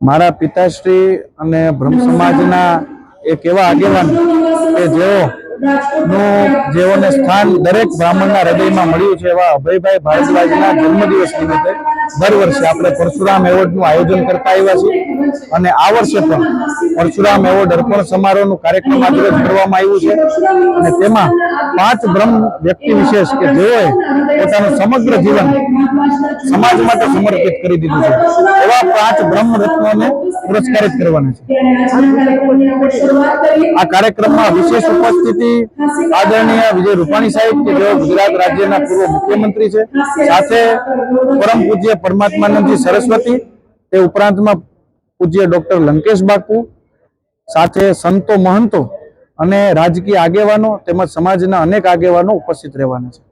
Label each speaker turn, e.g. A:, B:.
A: મારા પિતાશ્રી અને બ્રહ્મ સમાજના એક એવા આગેવાન કે જેઓ નું જેઓને સ્થાન દરેક બ્રાહ્મણના હૃદયમાં મળ્યું છે એવા અભયભાઈ ભારદ્વાજના જન્મદિવસ નિમિત્તે દર વર્ષે આપણે પરશુરામ એવોર્ડનું આયોજન કરતા આવ્યા છીએ. અને આ વર્ષે પણ પરશુરામ એવોર્ડ અર્પણ સમારોહનું કાર્યક્રમ આજે કરવામાં આવ્યું છે. અને તેમાં પાંચ બ્રહ્મ વ્યક્તિ વિશેષ કે જેઓએ પોતાનું સમગ્ર જીવન સમાજ માટે સમર્પિત કરી દીધું છે. એવા પાંચ બ્રહ્મ રત્નોને પુરસ્કારિત કરવાના છે. આ કાર્યક્રમમાં વિશેષ ઉપસ્થિતિ આદરણીય વિજય રૂપાણી સાહેબ કે જેઓ ગુજરાત રાજ્યના પૂર્વ મુખ્યમંત્રી છે. સાથે પરમ પૂજ્ય પરમાત્માનંદજી સરસ્વતી, તે ઉપરાંતમાં પૂજ્ય ડોક્ટર લંકેશ બાપુ, સાથે સંતો મહંતો અને રાજકીય આગેવાનો તેમજ સમાજના અનેક આગેવાનો ઉપસ્થિત રહેવાના છે.